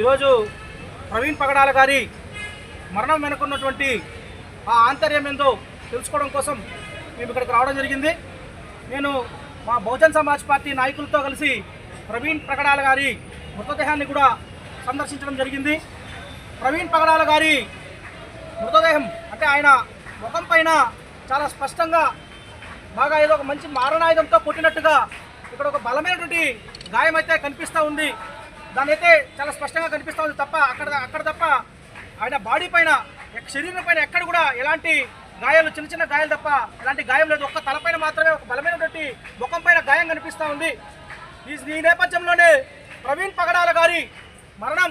ఈరోజు ప్రవీణ్ పగడాల గారి మరణం వెనుకున్నటువంటి ఆ ఆంతర్యం ఏందో తెలుసుకోవడం కోసం మేము ఇక్కడికి రావడం జరిగింది. నేను మా బహుజన్ సమాజ్ పార్టీ నాయకులతో కలిసి ప్రవీణ్ పగడాల గారి మృతదేహాన్ని కూడా సందర్శించడం జరిగింది. ప్రవీణ్ పగడాల గారి మృతదేహం అంటే ఆయన ముఖం పైన చాలా స్పష్టంగా బాగా ఏదో ఒక మంచి మారణాయుధంతో కొట్టినట్టుగా ఇక్కడ ఒక బలమైనటువంటి గాయం అయితే కనిపిస్తూ ఉంది. దాని అయితే చాలా స్పష్టంగా కనిపిస్తూ ఉంది తప్ప అక్కడ అక్కడ తప్ప ఆయన బాడీ పైన శరీరం పైన ఎక్కడ కూడా ఎలాంటి గాయాలు చిన్న చిన్న గాయాలు తప్ప ఎలాంటి గాయం లేదు. ఒక్క తలపైన మాత్రమే ఒక బలమైనటువంటి ముఖం పైన గాయం కనిపిస్తూ ఉంది. ఈ ఈ నేపథ్యంలోనే ప్రవీణ్ పగడాల గారి మరణం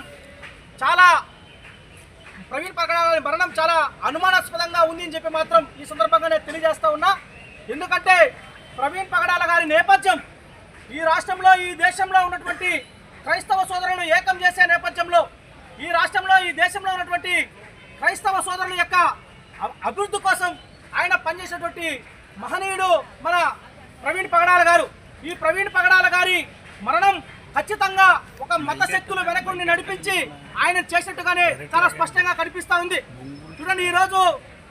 చాలా ప్రవీణ్ పగడాల గారి మరణం చాలా అనుమానాస్పదంగా ఉంది అని చెప్పి మాత్రం ఈ సందర్భంగా నేను తెలియజేస్తా ఉన్నా. ఎందుకంటే ప్రవీణ్ పగడాల గారి నేపథ్యం ఈ రాష్ట్రంలో ఈ దేశంలో ఉన్నటువంటి క్రైస్తవ సోదరులను ఏకం చేసే నేపథ్యంలో ఈ రాష్ట్రంలో ఈ దేశంలో ఉన్నటువంటి క్రైస్తవ సోదరుల యొక్క అభివృద్ధి కోసం ఆయన పనిచేసినటువంటి మహనీయుడు మన ప్రవీణ్ పగడాల గారు. ఈ ప్రవీణ్ పగడాల గారి మరణం ఖచ్చితంగా ఒక మత శక్తులు వెనకుండి నడిపించి ఆయన చేసినట్టుగానే చాలా స్పష్టంగా కనిపిస్తూ ఉంది. చూడండి ఈ రోజు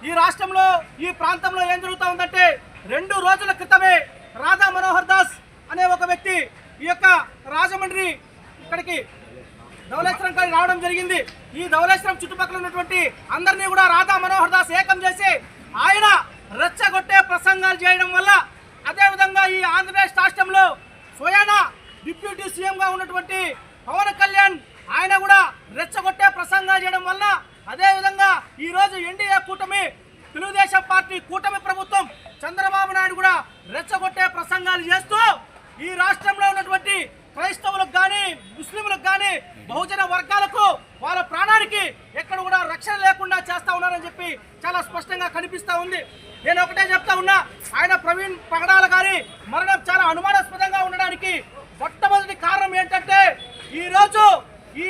ఈ రాష్ట్రంలో ఈ ప్రాంతంలో ఏం జరుగుతూ ఉందంటే రెండు రోజుల క్రితమే రాధా మనోహర్ దాస్ అనే ఒక వ్యక్తి ఈ యొక్క రాజమండ్రి ఇక్కడికి ధవలేశ్వరం కానీ రావడం జరిగింది. ఈ ధవలేశ్వరం చుట్టుపక్కల ఉన్నటువంటి అందరినీ కూడా రాధా మనోహర్ దాస్ ఏకం చేసి ఆయన రెచ్చగొట్టే ప్రసంగాలు చేయడం వల్ల అదేవిధంగా ఈ ఆంధ్రప్రదేశ్ రాష్ట్రంలో స్వయాన డిప్యూటీ సీఎంగా ఉన్నటువంటి పవన్ కళ్యాణ్ ఆయన కూడా రెచ్చగొట్టే ప్రసంగాలు చేయడం వల్ల అదేవిధంగా ఈరోజు ఎన్డీఏ కూటమి తెలుగుదేశం పార్టీ కూటమి ప్రభుత్వం చంద్రబాబు నాయుడు కూడా రెచ్చగొట్టే ప్రసంగాలు చేస్తూ ఈ రాష్ట్రంలో ఉన్నటువంటి క్రైస్తవులకు కానీ ముస్లింలకు కానీ బహుజన వర్గాలకు వాళ్ళ ప్రాణానికి ఎక్కడ కూడా రక్షణ లేకుండా చేస్తా ఉన్నారని చెప్పి చాలా స్పష్టంగా కనిపిస్తూ ఉంది. నేను ఒకటే చెప్తా ఉన్నా ఆయన ప్రవీణ్ పగడాల గారి మరణం చాలా అనుమానాస్పదంగా ఉండడానికి మొట్టమొదటి కారణం ఏంటంటే ఈరోజు ఈ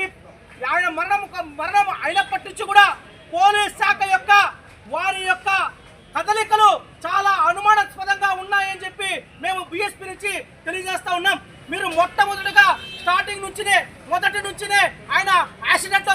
ఆయన మరణం మరణం అయినప్పటి నుంచి కూడా పోలీస్ శాఖ యొక్క వారి యొక్క కదలికలు చాలా అనుమానాస్పదంగా ఉన్నాయని చెప్పి మేము బిఎస్పీ నుంచి తెలియజేస్తా ఉన్నాం. నుంచినే మొదటి నుంచినే ఆయన యాక్సిడెంట్లో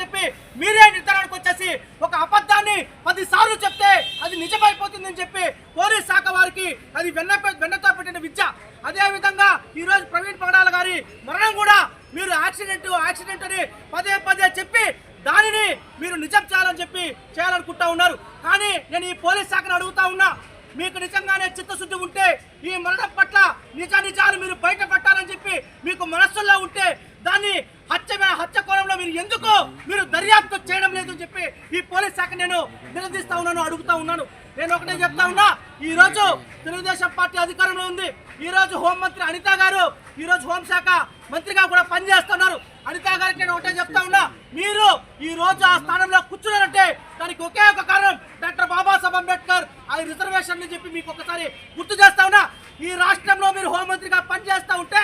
చెప్పి మీరే నిర్ధారణకు వచ్చేసి ఒక అబద్ధాన్ని పదిసార్లు చెప్తే అది నిజమైపోతుందని చెప్పి పోలీస్ శాఖ వారికి అది వెన్న వెన్నతో పెట్టిన విద్య. అదే విధంగా ఈ రోజు ప్రవీణ్ పగడాల గారి మరణం కూడా మీరు యాక్సిడెంట్ యాక్సిడెంట్ అని పదే పదే చెప్పి దానిని మీరు నిజం చేయాలని చెప్పి చేయాలనుకుంటా ఉన్నారు. కానీ నేను ఈ పోలీస్ శాఖను అడుగుతా ఉన్నా మీకు నిజంగానే చిత్తశుద్ధి ఉంటే ఈ మరణం పట్ల నిజ నిజాలు మీరు బయట పెట్టాలని చెప్పి మీకు మనస్సులో ఉంటే దాన్ని హత్య మీద- హత్య కోణంలో మీరు ఎందుకు మీరు దర్యాప్తు చేయడం లేదు అని చెప్పి ఈ పోలీస్ శాఖ నేను నిలదీస్తా ఉన్నాను అడుగుతా ఉన్నాను. నేను ఒకటే చెప్తా ఉన్నా ఈ రోజు తెలుగుదేశం పార్టీ అధికారంలో ఉంది. ఈ రోజు హోంమంత్రి అనిత గారు ఈ రోజు హోంశాఖ మంత్రిగా కూడా పనిచేస్తున్నారు. అనిత గారికి నేను ఒకటే చెప్తా ఉన్నా మీరు ఈ రోజు ఆ స్థానంలో కూర్చున్నారంటే దానికి ఒకే ఒక కారణం డాక్టర్ బాబాసాహెబ్ అంబేద్కర్. ఆ రిజర్వేషన్ అని చెప్పి మీకు ఒకసారి గుర్తు చేస్తా ఉన్నా ఈ రాష్ట్రంలో మీరు హోంమంత్రిగా పనిచేస్తా ఉంటే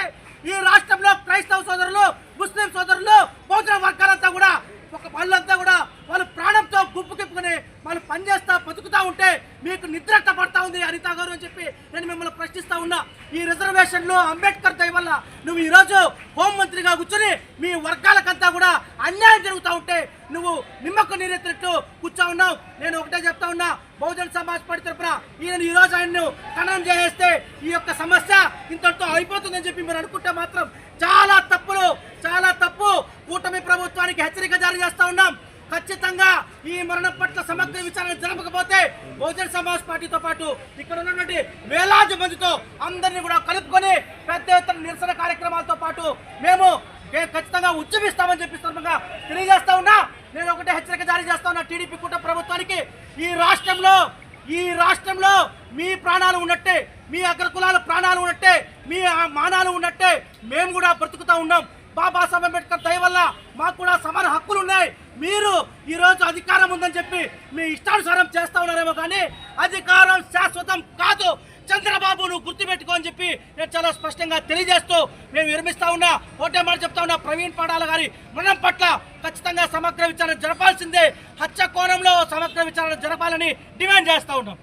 ఈ రాష్ట్రంలో క్రైస్తవ సోదరులు ముస్లిం సోదరులు బహుజన వర్గాలంతా కూడా ఒక వాళ్ళంతా కూడా వాళ్ళు ప్రాణంతో గుంపు తిప్పుకొని వాళ్ళు పనిచేస్తా బతుకుతా ఉంటే మీకు నిద్రట్ట పడతా ఉంది అనిత గారు అని చెప్పి నేను మిమ్మల్ని ప్రశ్నిస్తా ఉన్నా ఈ రిజర్వేషన్లో అంబేద్కర్ దయ వల్ల నువ్వు ఈ రోజు హోంమంత్రిగా కూర్చొని మీ వర్గాలకంతా కూడా అన్యాయం జరుగుతూ ఉంటే నువ్వు నిమ్మకు నీరెత్తినట్టు కూర్చో ఉన్నావు. నేను ఒకటే చెప్తా ఉన్నా బహుజన సమాజ్ పార్టీ తరఫున ఈయన ఈ రోజు ఆయన్ను ఖననం చేసేస్తే ఈ యొక్క సమస్య ఇంతటితో అయిపోతుందని చెప్పి మీరు అనుకుంటే మాత్రం చాలా తప్పులు చాలా తప్పు. కూటమి ప్రభుత్వానికి హెచ్చరిక జారీ చేస్తా ఉన్నాం. ఖచ్చితంగా ఈ మరణం పట్ల సమగ్ర విచారణ జరపకపోతే బహుజన సమాజ్ పార్టీతో పాటు ఇక్కడ ఉన్నటువంటి వేలాది మందితో అందరినీ కూడా కలుపుకొని పెద్ద ఎత్తున నిరసన కార్యక్రమాలతో పాటు మేము ఖచ్చితంగా ఉద్యమిస్తామని చెప్పి సందర్భంగా తెలియజేస్తా ఉన్నా. నేను ఒకటే హెచ్చరిక జారీ చేస్తా ఉన్నా. టీడీపీ కూట ప్రభుత్వానికి ఈ రాష్ట్రంలో ఈ రాష్ట్రంలో మీ ప్రాణాలు ఉన్నట్టే మీ అగ్రకులాల ప్రాణాలు ఉన్నట్టే మీ మానాలు ఉన్నట్టే మేము కూడా బ్రతుకుతా ఉన్నాం. బాబాసాహెబ్ అంబేద్కర్ దయ వల్ల మాకు కూడా సమాన హక్కులు ఉన్నాయి. మీరు ఈరోజు అధికారం ఉందని చెప్పి మీ ఇష్టానుసారం చేస్తా ఉన్నారేమో కానీ అధికారం శాశ్వతం కాదు. చంద్రబాబు నువ్వు గుర్తుపెట్టుకో అని చెప్పి నేను చాలా స్పష్టంగా తెలియజేస్తూ మేము విరమిస్తా ఉన్నా ఒకటే మాట చెప్తా ఉన్నా ప్రవీణ్ పడాల గారి మరణం పట్ల ఖచ్చితంగా సమగ్ర విచారణ జరపాల్సిందే. హత్య కోణంలో సమగ్ర విచారణ జరపాలని డిమాండ్ చేస్తా ఉన్నాం.